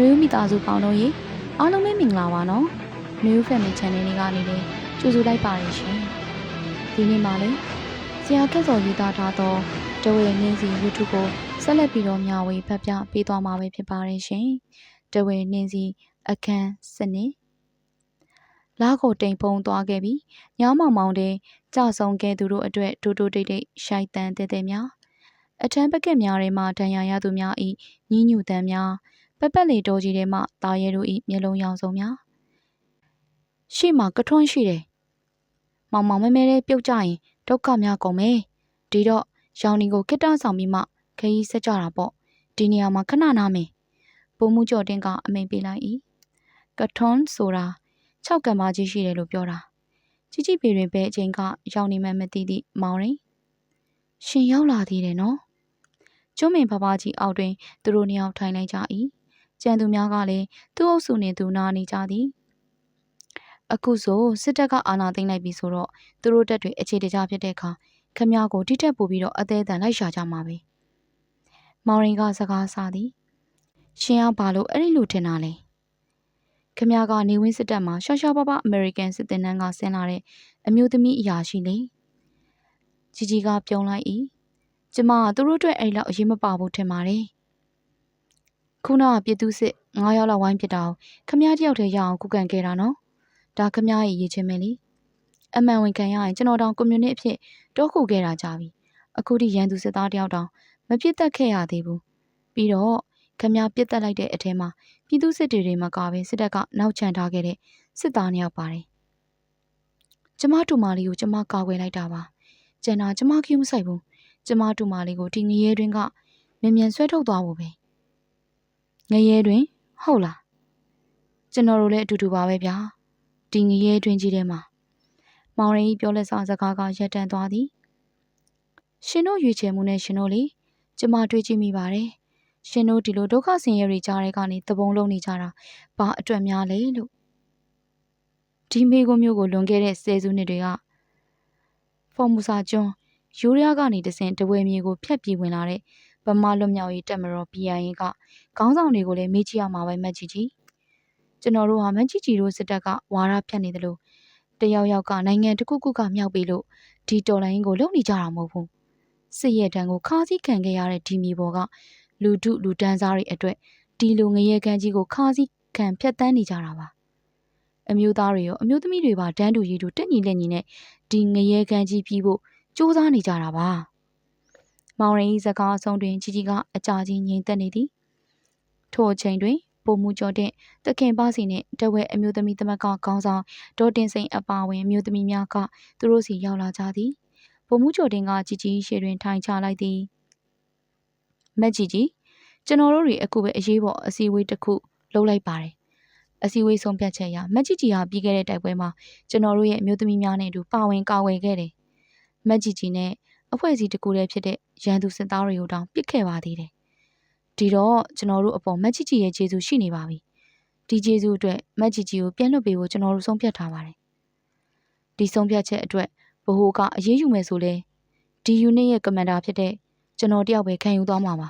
နှွေဦးမိသားစုပေါင်းတို့ရေအားလုံးပဲမင်္ဂလာပါနော်နှွေဦး Family Channel လေးကနေလည်းကြိုဆိုလိုက်ပါတယ်ရှင်ဒီနေ့မှလည်းဆရာခက်စော်ရေးသားထားသောတဝဲနင်းစီ YouTube ကိုဆက်လက်ပြီးတော့မျှဝေဖတ်ပြပေးသွားမှာပဲဖြစ်ပါတယ်ရှင်တဝဲနင်းစီအခန်းစနစ်လာကိုတိမ်ပုံသွားခဲ့ပြီးညောင်းမောင်မောင်တဲ့ကြဆုံခဲ့သူတို့အတွက်တိုးတိုးတိတ်တိတ်ရှိုက်တန်တဲတဲများအထမ်းပကက်များထဲမှဒဏ်ရာရသူများဤညှဉ်းညူတမ်းများ ပက်ပက်လေတော်ကြီးထဲမှတာရဲတို့ဤမျက်လုံးရောင်စုံများရှေ့မှာကထွန်းရှိတယ်မောင်မောင်မဲမဲလေးပြုတ်ကြရင်ဒုက္ခများကုန်မယ်ဒီတော့ရောင်နီကိုခိတ္တဆောင်ပြီးမှခရီးဆက်ကြတာပေါ့ဒီနေရာမှာခဏနားမယ်ပုံမှုကြော်တင်ကအမိန်ပေးလိုက်၏ကထွန်းဆိုတာ6ကံမကြီးရှိတယ်လို့ပြောတာជីជីပေတွင်ပဲအချိန်ကရောက်နေမှမသိသည့်မောင်ရင်ရှင်ရောက်လာသေးတယ်နော်ကျွမ်းမင်ဖဖကြီးအောက်တွင်သူတို့နှစ်ယောက်ထိုင်လိုက်ကြ၏ ကျန်သူများကလည်းသူ့အုပ်စုနှင့်သူနာနေကြသည်အခုဆိုစစ်တပ်ကအာဏာသိမ်းလိုက်ပြီဆိုတော့သူတို့တက်တွေအခြေတကျဖြစ်တဲ့အခါခမ ्या ကိုတိတက်ပို့ပြီးတော့အသေးအံလိုက်ရှာကြမှာပဲမောင်ရင်ကစကားဆသည်ရှင်ကဘာလို့အဲ့ဒီလိုထင်တာလဲခမ ्या ကနေဝင်းစစ်တပ်မှာရှာရှာပပအမေရိကန်စစ်တပ်နန်းကဆင်းလာတဲ့အမျိုးသမီးအရာရှိလေကြီးကြီးကပြုံးလိုက်၏ကျမကသူတို့အတွက်အဲ့လောက်အရေးမပါဘူးထင်ပါတယ် ခုနကပြည်သူစစ်9ရောက်လောက်ဝိုင်းဖြစ်တာကိုခမရတယောက်တည်းရအောင်ကုကန်ခဲ့တာနော်ဒါခမရရဲ့ရည်ချင်းပဲလေအမှန်ဝန်ခံရရင်ကျွန်တော်တောင်ကွန်မြူနတီအဖြစ်တောခုခဲ့တာကြပြီအခုထိရန်သူစစ်သားတယောက်တောင်မပြစ်တက်ခဲ့ရသေးဘူးပြီးတော့ခမရပြစ်တက်လိုက်တဲ့အထဲမှာပြည်သူစစ်တွေတွေမှာကပဲစစ်တပ်ကနောက်ချန်ထားခဲ့တဲ့စစ်သားနှစ်ယောက်ပါတယ်ကျမတူမလေးကိုကျမကာကွယ်လိုက်တာပါကျန်တာကျမခင်းမဆိုင်ဘူးကျမတူမလေးကိုဒီငရဲတွင်ကမြန်မြန်ဆွဲထုတ်သွားဖို့ပဲ ငရဲတွင် ဟုတ်လားကျွန်တော်တို့လည်းအတူတူပါပဲဗျာဒီငရဲတွင်ကြီးထဲမှာမောင်ရင်ပြောလက်စာစကားကရက်တန်သွားသည်ရှင်တို့ရွေချယ်မှုနဲ့ရှင်တို့လေကျမတွေးကြည့်မိပါတယ်ရှင်တို့ဒီလိုဒုက္ခဆင်းရဲတွေကြားတဲ့ကနေသဘုံလုံးနေကြတာဘာအတွက်များလဲလို့ဒီမိကုမျိုးကိုလွန်ခဲ့တဲ့ဆယ်စုနှစ်တွေကဖော်မူစာကျွန်းယူရီးယားကနေတဆင်တဝဲမြေကိုဖျက်ပြေးဝင်လာတဲ့ဗမာလွတ်မြောက်ရေးတပ်မတော် PIA က ခေါင်းဆောင်တွေကိုလည်းမေးကြည့်ရမှာပဲမက်ကြီးကြီးကျွန်တော်တို့ဟာမက်ကြီးကြီးတို့စစ်တပ်ကဝါရဖြတ်နေတယ်လို့တယောက်ယောက်ကနိုင်ငံတစ်ခုခုကမြောက်ပြီးလို့ဒီတော်လိုင်းကိုလုံနေကြတာမဟုတ်ဘူးစစ်ရဲတန်းကိုခါးစည်းခံခဲ့ရတဲ့ဒီမြေပေါ်ကလူထုလူတန်းစားတွေအတွက်ဒီလိုငရဲကန်းကြီးကိုခါးစည်းခံဖျက်ဆီးနေကြတာပါအမျိုးသားတွေရောအမျိုးသမီးတွေပါတန်းတူရည်တူတက်ညီလက်ညီနဲ့ဒီငရဲကန်းကြီးပြီးဖို့စူးစမ်းနေကြတာပါမောင်ရင်စကားအဆုံးတွင်ကြီးကြီးကအကြာကြီးငြိမ်သက်နေသည် ထို့အချိန်တွင်ပုံမှုကျော်တဲ့တခင်ပါစီနှင့်တဝဲအမျိုးသမီးသမက်ကခေါင်းဆောင်ဒေါ်တင်စိန်အပါဝင်အမျိုးသမီးများကသူတို့စီရောက်လာကြသည်ပုံမှုကျော်တင်ကကြီးကြီးရှေတွင်ထိုင်ချလိုက်သည်မက်ကြီးကြီးကျွန်တော်တို့တွေအခုပဲအရေးပေါ်အစည်းအဝေးတစ်ခုလုပ်လိုက်ပါတယ်အစည်းအဝေးဆုံးဖြတ်ချက်အရမက်ကြီးကြီးဟာပြီးခဲ့တဲ့တိုက်ပွဲမှာကျွန်တော်တို့ရဲ့အမျိုးသမီးများနဲ့အတူပါဝင်ကာဝယ်ခဲ့တယ်မက်ကြီးကြီးနဲ့အဖွဲ့အစည်းတစ်ခုတည်းဖြစ်တဲ့ရန်သူစစ်သားတွေကိုတောင်ပစ်ခဲ့ပါသေးတယ် ဒီတော့ကျွန်တော်တို့အပေါ်မက်ကြီးကြီးရဲ့ကျေးဇူးရှိနေပါပြီဒီကျေးဇူးအတွက်မက်ကြီးကြီးကိုပြန်လွှတ်ပေးဖို့ကျွန်တော်တို့ဆုံးဖြတ်ထားပါတယ်ဒီဆုံးဖြတ်ချက်အတွက်ဘိုးကအရေးယူမယ်ဆိုလဲဒီ unit ရဲ့ကမန်ဒါဖြစ်တဲ့ကျွန်တော်တယောက်ပဲခံယူသွားမှာပါ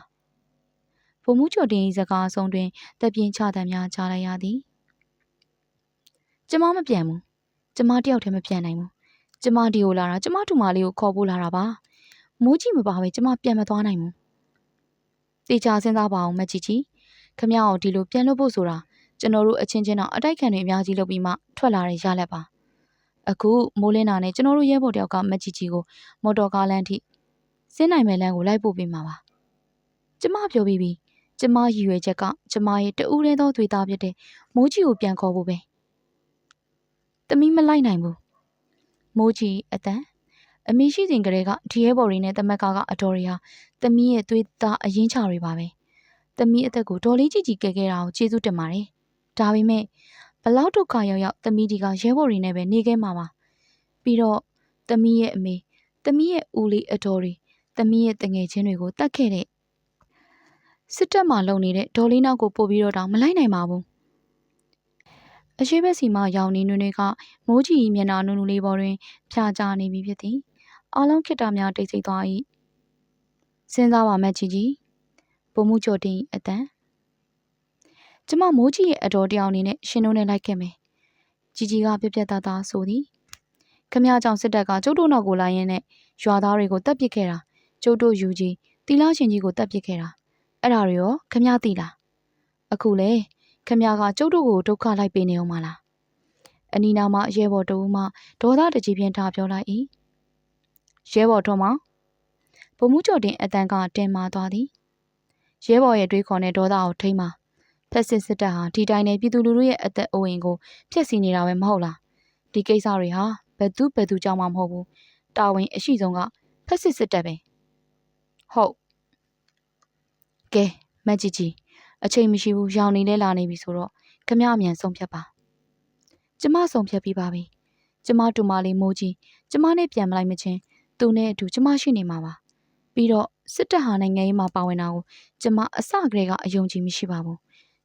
ဗိုလ်မှူးချုပ်တင်၏စကားအဆုံးတွင်တပ်ပြင်းချတံများကြားလိုက်ရသည်ကျမမပြန်ဘူးကျမတယောက်တည်းမပြန်နိုင်ဘူးကျမဒီကိုလာတာကျမတူမလေးကိုခေါ်ဖို့လာတာပါမိုးကြီးမပါပဲကျမပြန်မသွားနိုင်ဘူး တေချာစဉ်းစားပါအောင်မကြီးကြီးခမရအောင်ဒီလိုပြန်လို့ဖို့ဆိုတာကျွန်တော်တို့အချင်းချင်းတော့အတိုက်ခံတွေအများကြီးလုပ်ပြီးမှထွက်လာတဲ့ရလက်ပါအခုမိုးလင်းတာနဲ့ကျွန်တော်တို့ရဲဘော်တယောက်ကမကြီးကြီးကိုမော်တော်ကားလမ်းထိစင်းနိုင်မဲ့လမ်းကိုလိုက်ပို့ပေးမှာပါကျမပြောပြီးပြီကျမရည်ရွယ်ချက်ကကျမရဲ့တူးရဲသောသွေးသားဖြစ်တဲ့မိုးကြီးကိုပြန်ခေါ်ဖို့ပဲတမီးမလိုက်နိုင်ဘူးမိုးကြီးအတန် အမေရှိစဉ်ကလေးကဒီရဲဘော်တွေနဲ့တမက်ကာကအတော်တွေဟာသမီးရဲ့သွေးသားအရင်ချတွေပါပဲသမီးအသက်ကိုဒေါ်လေးကြီးကြီးကဲခဲ့တာကိုကျေးဇူးတင်ပါတယ်ဒါပေမဲ့ဘလောက်ဒုက္ခရောက်ရောက်သမီးဒီကရဲဘော်တွေနဲ့ပဲနေခဲ့မှာပါပြီးတော့သမီးရဲ့အမေသမီးရဲ့ဦးလေးအတော်တွေသမီးရဲ့တငယ်ချင်းတွေကိုတတ်ခဲ့တဲ့စစ်တပ်မှလုံနေတဲ့ဒေါ်လေးနောက်ကိုပို့ပြီးတော့တောင်မလိုက်နိုင်ပါဘူးအရှိဘက်စီမှရောင်နေနွေတွေကမိုးကြီးမျက်နှာနုနုလေးပေါ်တွင်ဖြာချနေပြီဖြစ်သည် အလုံးခိတ္တများတိတ်ဆိတ်သွား၏စဉ်းစားပါမယ်ကြီးကြီးပုံမှုချိုတင်အတန်ကျမမိုးကြီးရဲ့အတော်တယောက်အနေနဲ့ရှင်တို့နဲ့လိုက်ခဲ့မယ်ကြီးကြီးကပြက်ပြက်သားသားဆိုသည်ခမရကြောင့်စစ်တပ်ကကျုပ်တို့နောက်ကိုလာရင်းနဲ့ရွာသားတွေကိုတပ်ပစ်ခဲ့တာကျုပ်တို့ယူကြီးတီလာရှင်ကြီးကိုတပ်ပစ်ခဲ့တာအဲ့ဒါတွေရောခမရသိလားအခုလေခမရကကျုပ်တို့ကိုဒုက္ခလိုက်ပေးနေအောင်မလားအနီနာမရဲဘော်တဦးမှဒေါသတကြီးပြင်းထားပြောလိုက်၏ ရဲဘော်ထွန်းမောင်ဗိုလ်မှူးကျော်တင်အတန်းကတင်မာသွားသည်ရဲဘော်ရဲ့တွေးခေါ်တဲ့ဒေါသကိုထိမ့်ပါဖက်စစ်စစ်တပ်ဟာဒီတိုင်းနဲ့ပြည်သူလူထုရဲ့အသက်အိုးအိမ်ကိုဖျက်ဆီးနေတာပဲမဟုတ်လားဒီကိစ္စတွေဟာဘယ်သူဘယ်သူကြောင့်မှမဟုတ်ဘူးတာဝန်အရှိဆုံးကဖက်စစ်စစ်တပ်ပဲဟုတ်ကဲမက်ကြီးကြီးအချိန်မရှိဘူးရောင်နေလဲလာနေပြီဆိုတော့ခမအမြန်ဆုံးဖြတ်ပါကျမဆုံးဖြတ်ပြီးပါပြီကျမတူမလေးမိုးကြီးကျမနဲ့ပြန်မလိုက်မချင်း သူနဲ့အတူကျမရှိနေမှာပါပြီးတော့စစ်တပ်ဟာနိုင်ငံရေးမှာပါဝင်တာကိုကျမအစကတည်းကအယုံကြည်မရှိပါဘူး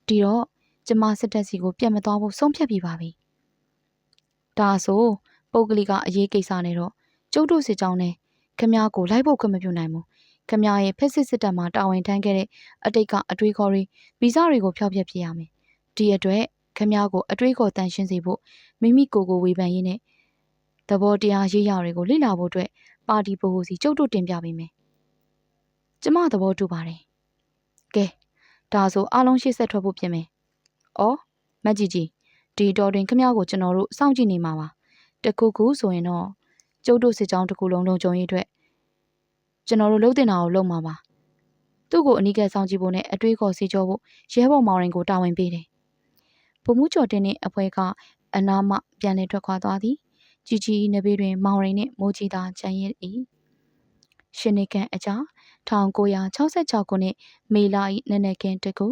ဒီတော့ကျမစစ်တပ်စီကိုပြတ်မသွားဖို့ဆုံးဖြတ်ပြီးပါပြီဒါဆိုပုဂ္ဂလိကအရေးကိစ္စနဲ့တော့ကျုပ်တို့စစ်ကြောင်းနဲ့ခမည်းကိုလိုက်ဖို့ခွင့်မပြုနိုင်ဘူးခမည်းရဲ့ဖက်စစ်စစ်တပ်မှာတာဝန်ထမ်းခဲ့တဲ့အတိတ်ကအတွေးခေါ်တွေဗီဇတွေကိုဖျောက်ဖျက်ပြရမယ်ဒီအတွက်ခမည်းကိုအတွေးခေါ်တန်ရှင်းစေဖို့မိမိကိုယ်ကိုဝေဖန်ရင်းနဲ့သဘောတရားရေးရာတွေကိုလေ့လာဖို့အတွက် ပါတီပိုဟိုစီကျုပ်တို့တင်ပြပေးမယ်ကျမသဘောတူပါတယ်ကဲဒါဆိုအားလုံးရှေ့ဆက်ထွက်ဖို့ပြင်မယ်။အော်မက်ကြီးကြီးဒီတော်တွင်ခမ ्या ကိုကျွန်တော်တို့စောင့်ကြည့်နေမှာပါ။တခုခုဆိုရင်တော့ကျုပ်တို့စစ်ကြောင်းတစ်ခုလုံးလုံးကြုံရေးအတွက်ကျွန်တော်တို့လှုပ်တင်တာကိုလုပ်မှာပါ။သူ့ကိုအနီးကပ်စောင့်ကြည့်ဖို့နဲ့အတွေးခေါ်စီကြောဖို့ရဲဘော်မောင်ရင်ကိုတာဝန်ပေးတယ်။ဗိုလ်မှူးကျော်တင်နဲ့အဖွဲကအနာမပြန်လည်ထွက်ခွာသွားသည်။ ကြီးကြီးနဘေးတွင် မောင်ရင်နှင့်မိုးကြီးသာချမ်းရည်၏။ရှင်နေကန်အကြ1966ခုနှစ်မေလ၏နနက်ခင်းတကူ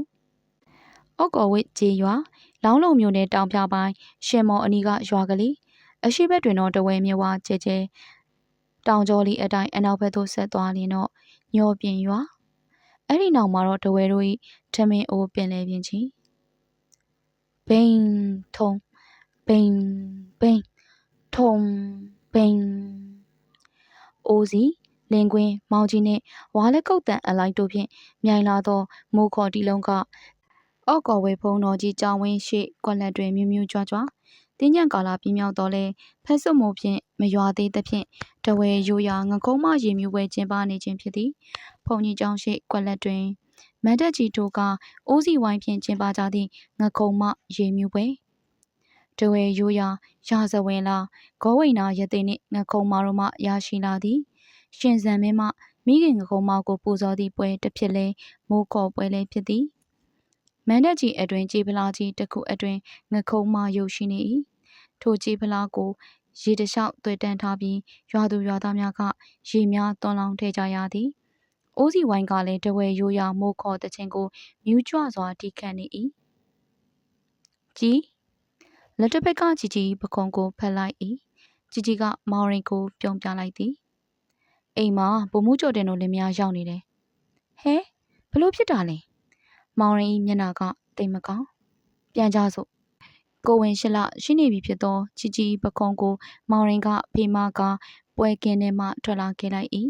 ဩကော်ဝစ်ကျေးရွာလောင်းလုံမြို့နယ်တောင်ပြပိုင်းရှင်မော်အနီးကရွာကလေးအရှိဘက်တွင်တော့တဝဲမြဝကျဲကျဲတောင်ကျော်လီအတိုင်းအနောက်ဘက်သို့ဆက်သွားရင်တော့ညောပြင်ရွာအဲ့ဒီနောက်မှာတော့တဝဲတို့၏ထမင်းအိုးပင်လေပြင်းချီဘိန်ထုံဘိန်ဘိန် ထုံဘိန်အိုးစီလင်းကွင်းမောင်ကြီးနှင့်ဝါလက်ကုတ်တန်အလိုက်တို့ဖြင့်မြိုင်လာသောမိုးခေါ်တီလုံးကအော့ကော်ဝဲဖုံတော်ကြီးကြောင်ဝင်းရှိကွက်လက်တွင်မြူးမြူးကြွားကြွားတင်းညံကာလာပြင်းမြောက်တော့လဲဖက်စွမို့ဖြင့်မရွာသေးသဖြင့်တဝဲရိုးရာငကုံးမရေမြူးပွဲကျင်းပနေခြင်းဖြစ်သည်ဖုန်ကြီးကျောင်းရှိကွက်လက်တွင်မန်တက်ကြီးတို့ကအိုးစီဝိုင်းဖြင့်ကျင်းပကြသည့်ငကုံမရေမြူးပွဲ တဝဲရိုးရာရာဇဝင်လာဂောဝိနာရသိနှင့်ငခုံမာတို့မှရရှိလာသည် ရှင်ဇံမင်းမှမိခင်ငကုံမောက်ကိုပူဇော်သည့်ပွဲတစ်ဖြစ်လဲမိုးခေါ်ပွဲလဲဖြစ်သည်မန်တက်ကြီးအတွင်ကြေးဖလားကြီးတစ်ခုအတွင်ငခုံမရုပ်ရှိနေ၏ထိုကြေးဖလားကိုရေတလျှောက်တွေ့တန်းထားပြီးရွာသူရွာသားများကရေများသွန်လောင်းထည့်ကြရသည်အိုးစီဝိုင်းကလည်းတဝဲရိုးရာမိုးခေါ်တဲ့ချင်းကိုမြူးကြွစွာတီးခတ်နေ၏ကြီး လက်တစ်ဖက်ကជីជីပခုံးကိုဖက်လိုက်၏ជីជីကမောင်ရင်ကိုပြုံပြလိုက်သည်အိမ်မှာဗိုလ်မှူးကျော်တင်တို့လင်မယားရောက်နေတယ်ဟဲဘလို့ဖြစ်တာလဲမောင်ရင်မျက်နှာကတိမ်မကောင်းပြန်ကြစို့ကိုဝင်ရှိလရှိနေပြီဖြစ်သောជីជីပခုံးကိုမောင်ရင်ကဖေမကပွဲကင်းထဲမှထွက်လာခဲ့လိုက်၏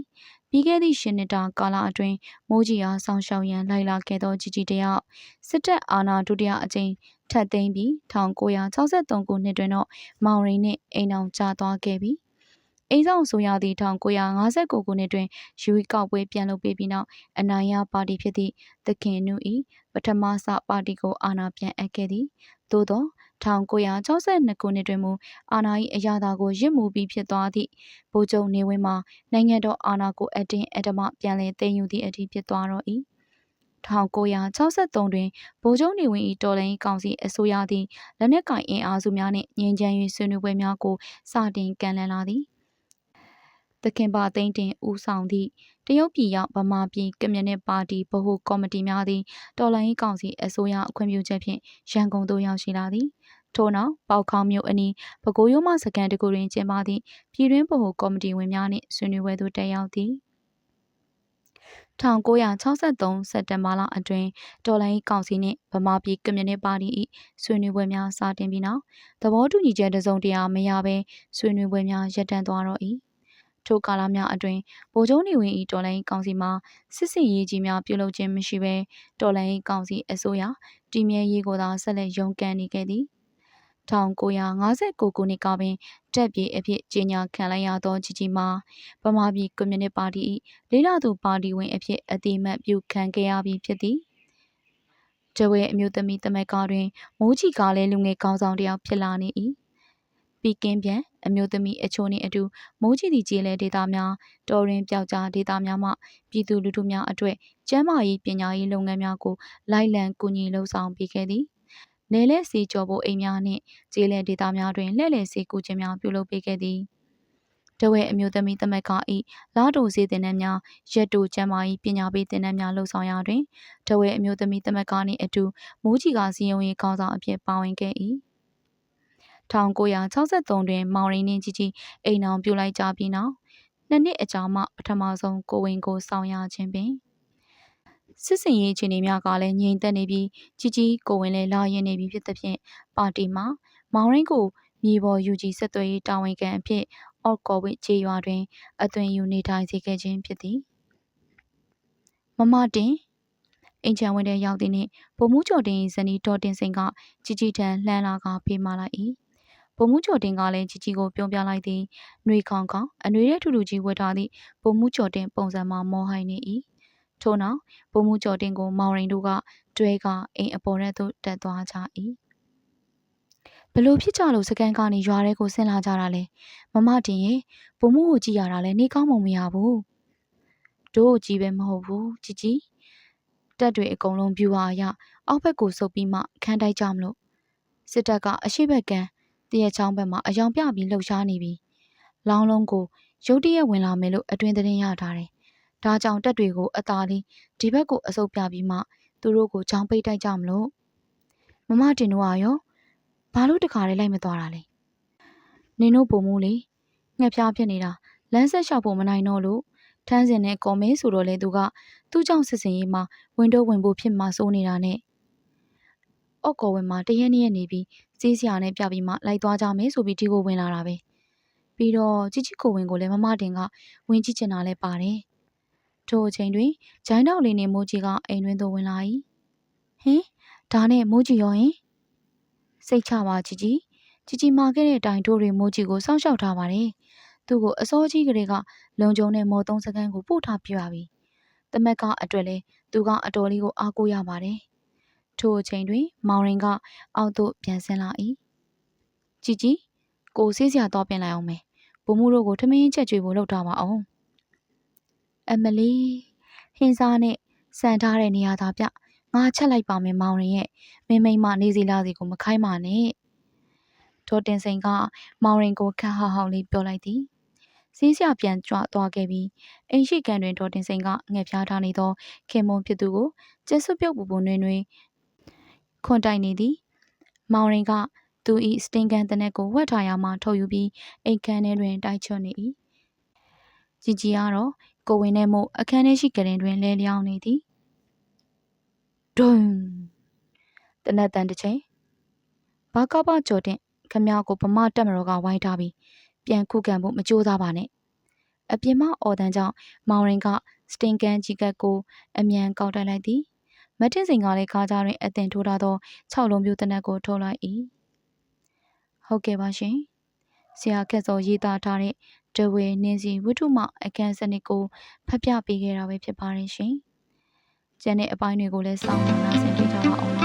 ပြီးခဲ့သည့်ရှင်နှစ်တာကာလအတွင်းမိုးကြီးအားဆောင်းရှောက်ရန်လိုက်လာခဲ့သောជីជីတယောက်စစ်တပ်အာဏာဒုတိယအကြိမ် ထပ်သိမ်းပြီး1963ခုနှစ်တွင်တော့မောင်ရိန်နှင့်အိမ်အောင်ကျသွားခဲ့ပြီအိမ်ဆောင်ဆိုရသည့်1959ခုနှစ်တွင်ယူရီကောက်ပွဲပြန်လုပ်ပေးပြီးနောက်အနိုင်ရပါတီဖြစ်သည့်သခင်နု၏ပထမဆပါတီကိုအာဏာပြန်အပ်ခဲ့သည်သို့သော1962ခုနှစ်တွင်မူအာဏာ၏အရာသာကိုရစ်မှုပြီးဖြစ်သွားသည့်ဗိုလ်ချုပ်နေဝင်းမှာနိုင်ငံတော်အာဏာကိုအတင်းအဓမ္မပြန်လည်သိမ်းယူသည့်အထိဖြစ်သွားတော့၏ 1963တွင်ဗိုလ်ချုပ်နေဝင်း၏တော်လှန်ရေးကောင်စီအစိုးရသည့်လက်နက်ကင်အင်အားစုများနှင့်ငြိမ်းချမ်းရေးဆွေးနွေးပွဲများကိုစတင်ကန့်လန့်လာသည်သခင်ပါသိန်းတင်ဦးဆောင်သည့်တရုတ်ပြည်ရောက်ဗမာပြည်ကွန်မြူနစ်ပါတီဗဟိုကော်မတီများသည်တော်လှန်ရေးကောင်စီအစိုးရအခွင့်ပြုချက်ဖြင့်ရန်ကုန်သို့ရောက်ရှိလာသည်ထို့နောက်ပေါခေါမြို့အနီးပဲခူးရိုးမစကန်တကူတွင်ကျင်းပသည့်ပြည်တွင်းဗဟိုကော်မတီဝင်များနှင့်ဆွေးနွေးပွဲသို့တက်ရောက်သည် 1963စက်တင်ဘာလအတွင်းတော်လိုင်းကောင်စီနှင့်ဗမာပြည်ကွန်မြူနစ်ပါတီ၏ဆွေးနွေးပွဲများစတင်ပြီးနောက်သဘောတူညီချက်တစုံတရာမရဘဲဆွေးနွေးပွဲများရပ်တန့်သွားတော့၏ထိုကာလများအတွင်းဗိုလ်ချုပ်နေဝင်၏တော်လိုင်းကောင်စီမှစစ်စင်ရေးကြီးများပြုလုပ်ခြင်းမရှိဘဲတော်လိုင်းကောင်စီအစိုးရတည်မြဲရေးကိုသာဆက်လက်ရုန်းကန်နေခဲ့သည် 1959ခုနှစ်ကပင်တက်ပြေအဖြစ်ကြီးညာခံလိုက်ရသောကြီးကြီးမှာဗမာပြည်ကွန်မြူနစ်ပါတီ၏လေးလာသူပါတီဝင်အဖြစ်အတိမတ်ပြုခံခဲ့ရပြီးဖြစ်သည်တဝဲအမျိုးသမီးတမက်ကားတွင်မိုးချီကားလဲလူငယ်ကောင်းဆောင်တစ်ယောက်ဖြစ်လာနေ၏ပီကင်းပြန်အမျိုးသမီးအချို့နှင့်အတူမိုးချီသည့်ကျေးလဲဒေတာများတော်ရင်ပြောက်ကြားဒေတာများမှပြည်သူလူထုများအတွေ့ကျန်းမာရေးပညာရေးလုပ်ငန်းများကိုလိုက်လံကူညီလှုံ့ဆော်ပေးခဲ့သည် လဲလဲစီကြော်ဖို့အိမ်များနှင့်ကျေးလဲဒေတာများတွင်လှည့်လည်စီကူခြင်းများပြုလုပ်ပေးခဲ့သည်တဝဲအမျိုးသမီးသမက်ကဤလာတိုစေတင်နှန်းများရက်တိုကျမ်းမာရေးပညာပေးတင်နှန်းများလှုပ်ဆောင်ရာတွင်တဝဲအမျိုးသမီးသမက်ကနှင့်အတူမိုးကြီးကစီယုံရေးခေါင်းဆောင်အဖြစ်ပါဝင်ခဲ့၏1963တွင် မောင်ရင်းနှင့်ကြီးကြီးအိမ်အောင်ပြုလိုက်ကြပြီးနောက်နှစ်နှစ်အကြာမှပထမဆုံးကိုဝင်ကိုဆောင်ရခြင်းပင် စစ်စင်ရေးအခြေအနေများကလည်းငြိမ်သက်နေပြီးကြီးကြီးကိုဝင်လည်းလာရင်နေပြီဖြစ်သဖြင့်ပါတီမှာမောင်ရင်းကိုမြေပေါ်ယူကြည်ဆက်သွယ်ရေးတာဝန်ခံအဖြစ်အော့ကော်ဝစ်ခြေရွာတွင်အသွင်ယူနေထိုင်စေခဲ့ခြင်းဖြစ်သည်မမတင်အင်ချံဝင်တဲ့ရောက်သည်နှင့်ဗိုလ်မှူးကျော်တင်၏ဇနီးဒေါ်တင်စိန်ကကြီးကြီးတန်းလှမ်းလာကဖေးမလိုက်၏ဗိုလ်မှူးကျော်တင်ကလည်းကြီးကြီးကိုပြုံးပြလိုက်သည်။နှွေခေါင်ခေါင်အနှွေရဲ့ထူထူကြီးဝတ်ထားသည့်ဗိုလ်မှူးကျော်တင်ပုံစံမှမောဟိုင်းနေ၏။ ထို့နောက်ဗိုလ်မှူးကျော်တင်ကိုမောင်ရင်တို့ကတွဲကအိမ်အပေါ်ထဲသို့တက်သွားကြ၏။ဘလို့ဖြစ်ကြလို့စကန်ကနေရွာထဲကိုဆင်းလာကြတာလဲမမတင်ရေဗိုလ်မှူးကိုကြည့်ရတာလဲနေကောင်းမှမရဘူးတို့ကြည့်ပဲမဟုတ်ဘူးជីជីတက်တွေအကုန်လုံးပြူဟာရအောက်ဘက်ကိုဆုပ်ပြီးမှခန်းတိုက်ကြမလို့စစ်တပ်ကအရှိဘက်ကန်းတရက်ချောင်းဘက်မှာအယောင်ပြပြီးလှုပ်ရှားနေပြီ။လောင်းလုံးကိုရုတ်တရက်ဝင်လာမယ်လို့အတွင်သတင်းရထားတယ်။ ဒါကြောင့်တက်တွေကိုအသာလေးဒီဘက်ကိုအစုပ်ပြပြီးမှသူတို့ကိုချောင်းပိတ်တိုက်ကြမလို့။မမတင်တို့ကရောဘာလို့တခါလေးလိုက်မသွားတာလဲ။နင်တို့ပုံမှုလေငှက်ဖျားဖြစ်နေတာလမ်းဆက်လျှောက်ဖို့မနိုင်တော့လို့ထန်းစင်နဲ့ကော်မဲဆိုတော့လေသူကသူ့ကြောင့်စစ်စင်ရေးမှာဝင်တော့ဝင်ဖို့ဖြစ်မှစိုးနေတာနဲ့အော့ကော်ဝင်မှာတရက်နေ့ရက်နေပြီးစီးစရာနဲ့ပြပြီးမှလိုက်သွားကြမယ်ဆိုပြီးဒီကိုဝင်လာတာပဲပြီးတော့ជីជីကိုဝင်ကိုလည်းမမတင်ကဝင်ကြည့်ချင်တာလည်းပါတယ် ထိုအချိန်တွင်ဂျိုင်းတောက်လေးနဲ့မိုးကြီးကအိမ်တွင်သို့ဝင်လာ၏ဟင်ဒါနဲ့မိုးကြီးရောရင်စိတ်ချပါជីជីជីជីမာခဲ့တဲ့အတိုင်းတို့တွေမိုးကြီးကိုစောင့်ရှောက်ထားပါတယ်သူ့ကိုအစောကြီးကလေးကလုံကျုံတဲ့မော်သုံးစကန်းကိုပို့ထားပြပါပြီတမက်ကအတွေ့လဲသူကအတော်လေးကိုအားကိုးရပါတယ်ထိုအချိန်တွင် မောင်ရင်ကအောက်သို့ပြန်ဆင်းလာ၏ကြည်ကြည်ကိုဆေးစရာတော့ပြင်လိုက်အောင်မယ်ဘုံမှုတို့ကိုထမင်းချက်ကျွေးဖို့လုပ်ထားပါအောင် အမလီဟင်းစားနဲ့စံထားတဲ့နေရာသာပြငါချက်လိုက်ပါမယ်မောင်ရင်ရဲ့မင်းမိမနေစီလာစီကိုမခိုင်းပါနဲ့ဒေါ်တင်စိန်ကမောင်ရင်ကိုခန့်ဟဟောင်းလေးပြောလိုက်သည်စီးစရာပြန်ကြွသွားခဲ့ပြီးအိမ်ရှိကန်တွင်ဒေါ်တင်စိန်ကငှက်ဖျားထားနေသောခင်မွန်ဖြစ်သူကိုကျက်စွပြုတ်ပူပူနွေနွေခွန်တိုင်နေသည် မောင်ရင်ကသူ၏စတင်ကန်တနက်ကိုဝတ်ထားရမှထုတ်ယူပြီးအိမ်ခန်းထဲတွင်တိုက်ချွတ်နေ၏ ကြည်ကြီးကတော့ကိုဝင်နဲ့မို့အခန်းထဲရှိကရင်တွင်လဲလျောင်းနေသည်ဒွန်းတနက်တန်တစ်ချိန်ဘာကပကြော်တဲ့ခမကိုဗမာတက်မတော်ကဝိုင်းထားပြီးပြန်ခုခံဖို့မကြိုးစားပါနဲ့အပြင်မအော်တန်းကြောင့်မောင်ရင်ကစတင်ကန်ကြီးကတ်ကိုအမြန်ကောက်တက်လိုက်သည်မတင်စိန်ကလည်းခါးကြားတွင်အသင်ထိုးထားသော၆လုံးပြူတနက်ကိုထုတ်လိုက်၏ဟုတ်ကဲ့ပါရှင်ဆရာခက်စောရေးသားထားတဲ့ ဒဝေနင်းစီဝိထုမအခန်းစနစ်ကိုဖတ်ပြပေးခဲ့တာပဲဖြစ်ပါတယ်ရှင်ကျန်တဲ့အပိုင်းတွေကိုလည်းစောင့်မျှော်နားဆင်ကြကြပါအောင်